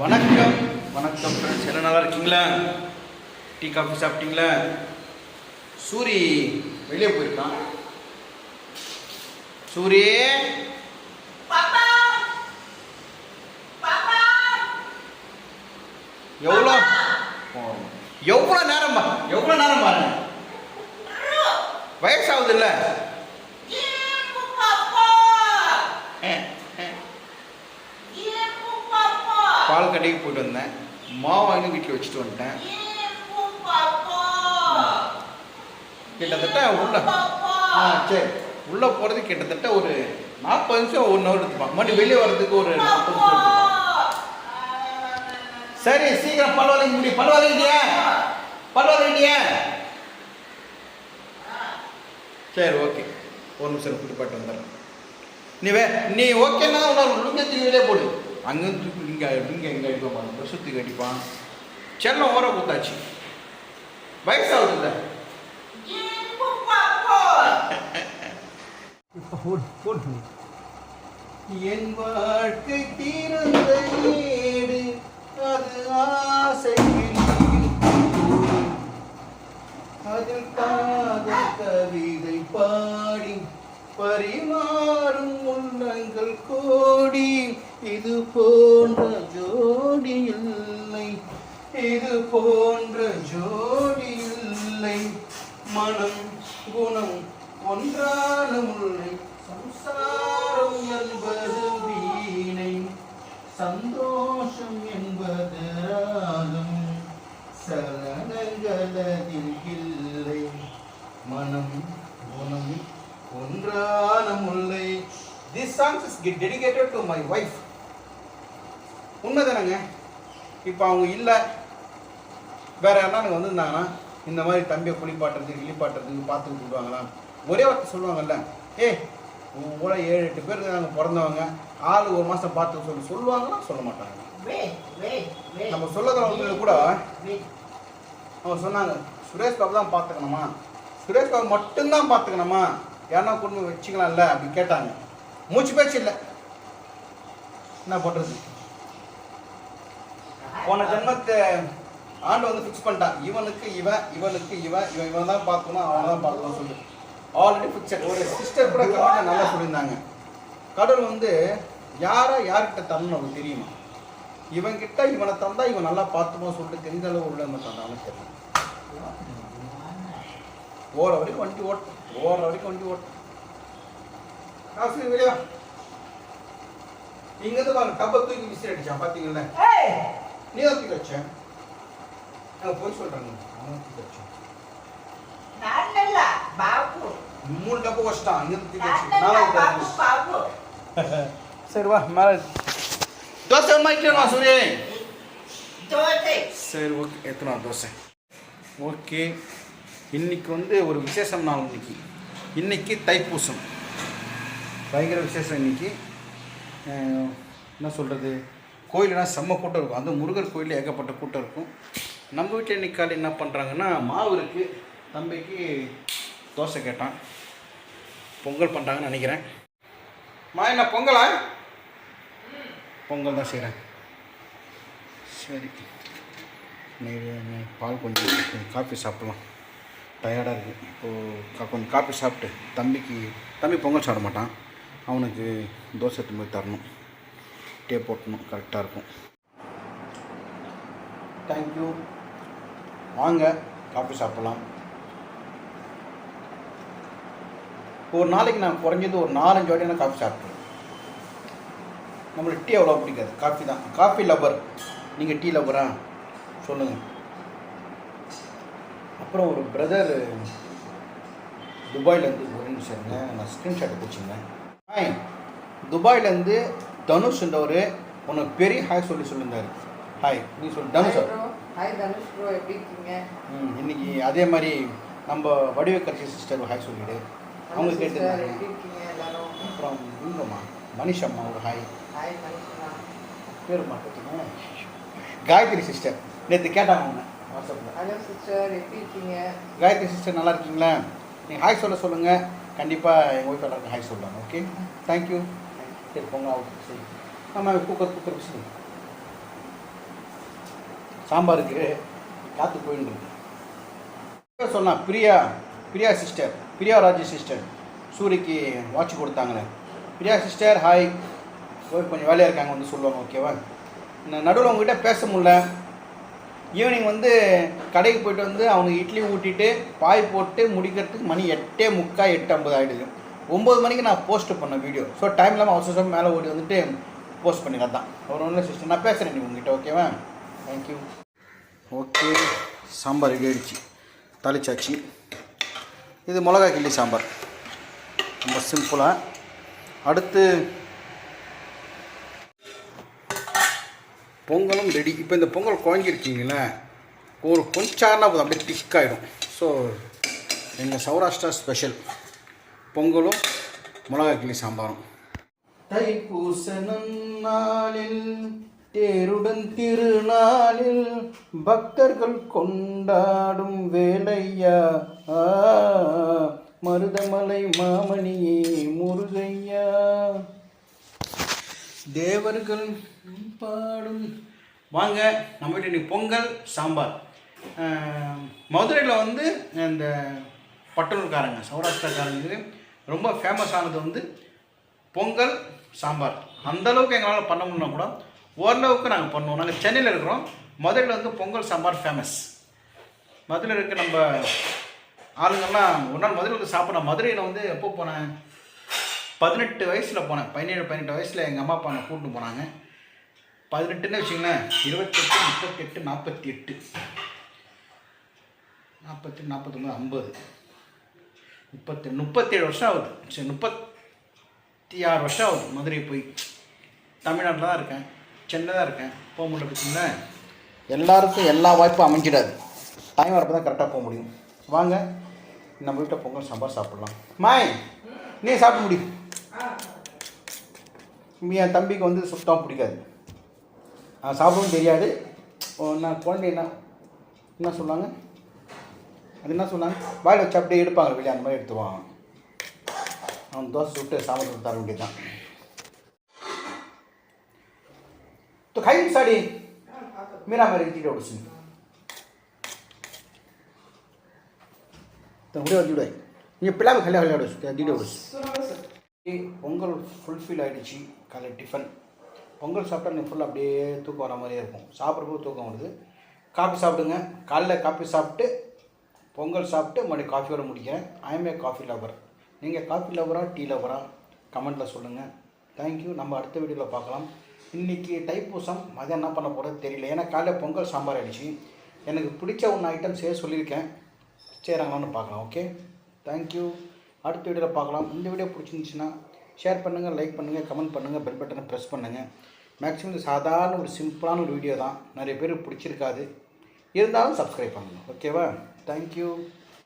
வணக்கம். வணக்கம் ஃப்ரெண்ட்ஸ் எல்லாம் நல்லா இருக்கீங்களா? டீ காஃபி சாப்பிட்டீங்களா? சூரி வெளியே போயிருக்கான். சூரி. எவ்வளோ? எவ்வளோ நேரம் எவ்வளோ நேரம் பாருங்க. வயசாகுது இல்லை பால் கடைக்கு போயிட்டு வந்தேன். மாவு வாங்கி வீட்டில் வச்சுட்டு வந்துட்டேன். கிட்டத்தட்ட உள்ள ஆ சரி. உள்ளே போகிறது கிட்டத்தட்ட ஒரு நாற்பது நிமிஷம் ஒன் ஹவர் எடுத்துப்பான். மறுபடியும் வெளியே வர்றதுக்கு ஒரு நாற்பது நிமிஷம் எடுத்துப்பான். சரி சீக்கிரம் பல் முடியும் பல் வலிக்கிட்டியா சரி ஓகே. ஒரு நிமிஷம் கூட்டி வந்துடுறேன். நீ வே நீ ஓகேன்னா உன்னோட லுங்க தூக்கி வெளியே போடு அங்கே இங்கே லுங்க எங்கே பாருங்க ட்ரெஸ் தூக்கி அடிப்பான் செல்லம் ஓர குத்தாச்சு வயசாகுது இல்லை என் வாழ்க்கை தீர்ந்த ஏடு அது ஆசையில். அதில் காதல் கவிதை பாடி பரிமாறும் உள்ளங்கள் கோடி இது போன்ற ஜோடி இல்லை இது போன்ற ஜோடி இல்லை. மனம் குணம் ஒன்றான முல்லை சம்சாரம் என்பது வீணை சந்தோஷம் என்பது ராகம். சலனங்களதில் இல்லை. மனம் குணம் ஒன்றான முல்லை This song is dedicated to my wife. உண்மைதானங்க. இப்போ அவங்க இல்லை. வேற யாருன்னா வந்திருந்தாங்கன்னா இந்த மாதிரி தம்பியை குளிப்பாட்டுறதுக்கு கிளிப்பாட்டுறதுக்கு பார்த்து விட்டுருவாங்களா ஒரே வார்த்தை சொல்லுவாங்கல்ல ஏ கூட ஏழு எட்டு பேர் நாங்கள் பிறந்தவங்க. ஆள் ஒரு மாதம் பார்த்து சொல்லி. சொல்லுவாங்களா சொல்ல மாட்டாங்க. நம்ம சொல்லதவங்க கூட அவங்க சொன்னாங்க சுரேஷ் பாபு தான் பார்த்துக்கணுமா? சுரேஷ் பாபு மட்டும்தான் பார்த்துக்கணுமா? யாருன்னா குடும்பம் வச்சுக்கலாம்ல? அப்படி கேட்டாங்க. மூச்சு பேச்சு இல்லை. என்ன பண்ணுறது போன ஜென்மத்தை ஆண்டு வந்து ஃபிக்ஸ் பண்ணிட்டான். இவனுக்கு இவன் இவனுக்கு இவன் இவன் இவன் தான் பார்க்கணும் அவன் தான் பார்க்கணும் சொல்லி. ஆல்ரெடி ஃபிக்ஸட் ஒரு சிஸ்டர் கூட கமெண்ட் நல்லா சொல்லியிருந்தாங்க. கடவுள் வந்து யாரை யார்கிட்ட தரணும் அவனுக்கு தெரியுமா? இவன் கிட்ட இவனை தந்தா இவன் நல்லா பார்த்துப்போம் சொல்லிட்டு தெரிஞ்ச அளவு உள்ள நம்ம தந்தான்னு தெரியல. ஓர வரைக்கும் வண்டி ஓட்டும். ஓர வரைக்கும் வண்டி ஓட்டும். காசு வெளியா இங்க இருந்து பாருங்க டப்பை தூக்கி விசிறி அடிச்சான் பாத்தீங்கல்ல நீ தான் தூக்கி வச்சேன் நான் போய் சொல்றேங்க அவன் தூக்கி வச்சேன் மூணு டப்பை வச்சிட்டான். இருந்து தூக்கி வச்சு சரி வா மேல. தோசை மாய்க்கலாம் சூரிய. சரி ஓகே. எத்தனை தோசை? ஓகே. இன்னைக்கு வந்து ஒரு விசேஷம் நாள் இன்னைக்கு. இன்னைக்கு தைப்பூசம். பயங்கர விசேஷம் இன்னைக்கு. என்ன சொல்கிறது கோயிலெலாம் செம்ம கூட்டம் இருக்கும். அந்த முருகர் கோயிலில் ஏகப்பட்ட கூட்டம் இருக்கும். நம்ம வீட்டில் இன்னைக்கு காலை என்ன பண்ணுறாங்கன்னா மாவு இருக்குது தம்பிக்கு தோசை கேட்டான். பொங்கல் பண்ணுறாங்கன்னு நினைக்கிறேன். மா என்ன பொங்கலா? பொங்கல் தான் செய்கிறேன் சரி. பால் கொஞ்சம் கொஞ்சம் காஃபி சாப்பிடலாம். டயர்டாக இருக்குது இப்போது கொஞ்சம் காஃபி சாப்பிட்டு தம்பிக்கு தம்பி பொங்கல் சாப்பிட மாட்டான். அவனுக்கு தோசை எடுத்து போய் தரணும். டே போட்டணும் கரெக்டாக இருக்கும். தேங்க்யூ வாங்க காஃபி சாப்பிட்லாம். ஒரு நாளைக்கு நான் குறைஞ்சது ஒரு நாலஞ்சு வாட்டி நான் காஃபி சாப்பிட்ருவேன் நம்மளுக்கு டீ அவ்வளோ பிடிக்காது. காஃபி தான். காஃபி லவர் நீங்கள் டீ லவரா சொல்லுங்கள் அப்புறம் ஒரு பிரதர் துபாயிலேருந்து ஒரு நிமிஷம் நான் ஸ்க்ரீன்ஷாட் வச்சுருந்தேன் துபாயிலேருந்து தனுஷ்ன்றவர் உனக்கு பெரிய ஹாய் சொல்லி சொல்லியிருந்தாரு. ஹாய் நீ சொல்லு தனுஷ்? ஹாய் தனுஷ் ப்ரோ எப்படி இருக்கீங்க? ம் இன்னைக்கு அதே மாதிரி நம்ம வடிவக்கட்சி சிஸ்டர் ஹாய் சொல்லிடு. அவங்க கேட்டிருந்தாங்க. அப்புறம் இவங்கம்மா மனிஷம்மா ஒரு ஹாய் ஹாய் பேர் மாட்டேங்க காயத்ரி சிஸ்டர் நேற்று கேட்டாங்க அவங்க வாட்ஸ்அப்பில் ஹலோ சிஸ்டர் எப்படி இருக்கீங்க? காயத்ரி சிஸ்டர் நல்லா இருக்கீங்களா? நீங்கள் ஹாய் சொல்ல சொல்லுங்கள் கண்டிப்பாக எங்கள் ஒய்ஃப் எல்லாருக்கும் ஹாய் சொல்லுவாங்க ஓகே தேங்க்யூ சரி போங்க அவுட் சரி. ஆமாம் குக்கர் குக்கர் விசில் சாம்பாருக்கு காற்று போயின்னு இருக்கு சொன்னா பிரியா பிரியா சிஸ்டர் பிரியா ராஜி சிஸ்டர் சூரிக்கு வாட்ச் கொடுத்தாங்களே. பிரியா சிஸ்டர் ஹாய் போய் கொஞ்சம் வேலையாக இருக்காங்க வந்து சொல்லுவாங்க ஓகேவா நடுவில் உங்ககிட்ட பேச முடில ஈவினிங் வந்து கடைக்கு போயிட்டு வந்து அவனுக்கு இட்லி ஊட்டிட்டு பாய் போட்டு முடிக்கிறதுக்கு மணி எட்டே முக்கா எட்டு ஐம்பது ஆகிடுது ஒம்பது மணிக்கு நான் போஸ்ட் பண்ண வீடியோ ஸோ டைம் இல்லாமல் அவசரம் மேலே ஓடி வந்துட்டு போஸ்ட் பண்ணிடுறது தான் ஒரு ஒன்றும் சிஸ்டர் நான் பேசுகிறேன் நீ உங்ககிட்ட ஓகேவா தேங்க்யூ ஓகே சாம்பார் ரெடி ஆயிடுச்சு. தாளிச்சாச்சு. இது மிளகா கிள்ளி சாம்பார். ரொம்ப சிம்பிளாக அடுத்து பொங்கலும் ரெடி இப்போ இந்த பொங்கல் குழஞ்சிருக்கீங்களே ஒரு கொஞ்சம் போதும். அப்படியே திக் ஆகிடும் ஸோ எங்கள் சௌராஷ்டிரா ஸ்பெஷல் பொங்கலும் மிளகா கிள்ளி சாம்பாரும். தைப்பூச நன்னாளில் தேருடன் திருநாளில் பக்தர்கள் கொண்டாடும் வேலையா? மருதமலை மாமணியே முருகையா? தேவர்கள் பாடும் வாங்க நம்ம வீட்டு இன்னைக்கு பொங்கல் சாம்பார். மதுரையில் வந்து இந்த பட்டணக்காரங்க சௌராஷ்டிரக்காரங்க ரொம்ப ஃபேமஸ் ஆனது வந்து பொங்கல் சாம்பார். அந்த அளவுக்கு எங்களால் பண்ண முடியல கூட ஓரளவுக்கு நாங்கள் பண்ணுவோம். நாங்கள் சென்னையில் இருக்கிறோம். மதுரையில் வந்து பொங்கல் சாம்பார் ஃபேமஸ் மதுரையில் இருக்க நம்ம ஆளுங்கள்லாம் ஒரு நாள் மதுரை வந்து சாப்பிட்றேன் மதுரையில் வந்து எப்போ போனேன்? பதினெட்டு வயசில் போனேன். பதினேழு பதினெட்டு வயசில் எங்கள் அம்மா அப்பா என்னை போனாங்க. பதினெட்டுன்னு வச்சுங்களேன் இருபத்தெட்டு முப்பத்தெட்டு நாற்பத்தி எட்டு நாற்பத்தி நாற்பத்தொம்பது ஐம்பது. முப்பத்தி முப்பத்தேழு வருஷம் ஆகுது. சரி முப்பத்தி ஆறு வருஷம் ஆகுது. மதுரை போய் தமிழ்நாட்டில் தான் இருக்கேன். சென்னை தான் இருக்கேன். போக முடியல பார்த்தீங்களேன் எல்லாருக்கும் எல்லா வாய்ப்பும் அமைஞ்சிடாது. டைம் வரப்போ தான் கரெக்டாக போக முடியும். வாங்க நம்ம வீட்டில் பொங்கல் சாம்பார் சாப்பிட்லாம். மாய் நீ சாப்பிட முடியும் என் தம்பிக்கு வந்து சுத்தம் பிடிக்காது. சாப்பிடவும் தெரியாது. ஓ, நான் குழந்தை என்ன என்ன சொன்னாங்க அது என்ன சொன்னாங்க வாயில் வச்சு அப்படியே எடுப்பாங்க வெளியே அந்த மாதிரி எடுத்துவாங்க அவன் தோசை சுட்டு சாப்பிட்டு தர வேண்டியதுதான் तो खाई साड़ी मेरा मेरे की रोड से तो उड़े उड़े ये पिला में खले खले रोड से दी रोड से பொங்கல் ஃபுல்ஃபில் ஆகிடுச்சு காலை டிஃபன் பொங்கல் சாப்பிட்டா நீ ஃபுல்லாக அப்படியே தூக்கம் வர மாதிரியே இருக்கும் சாப்பிட்றப்போ தூக்கம் வருது காஃபி சாப்பிடுங்க காலைல காஃபி சாப்பிட்டு பொங்கல் சாப்பிட்டு மறுபடியும் காஃபியோட முடிக்கிறேன். ஏ காஃபி லவர் நீங்கள் காஃபி லவரா டீ லவரா கமெண்ட்டில் சொல்லுங்கள் தேங்க்யூ நம்ம அடுத்த வீடியோவில் பார்க்கலாம். இன்றைக்கி தைப்பூசம். மதியம் என்ன பண்ண போகிறது தெரியல. ஏன்னா காலையில் பொங்கல் சாம்பார் ஆகிடுச்சு எனக்கு பிடிச்ச ஒன்று ஐட்டம் செய்ய சொல்லியிருக்கேன். செய்கிறாங்களான்னு பார்க்கலாம் ஓகே தேங்க்யூ அடுத்த வீடியோவில் பார்க்கலாம். இந்த வீடியோ பிடிச்சிருந்துச்சுன்னா ஷேர் பண்ணுங்கள் லைக் பண்ணுங்கள் கமெண்ட் பண்ணுங்கள் பெல் பட்டனை ப்ரெஸ் பண்ணுங்கள் மேக்ஸிமம் இது சாதாரண ஒரு சிம்பிளான ஒரு வீடியோ தான். நிறைய பேருக்கு பிடிச்சிருக்காது. இருந்தாலும் சப்ஸ்கிரைப் பண்ணுங்கள் ஓகேவா தேங்க்யூ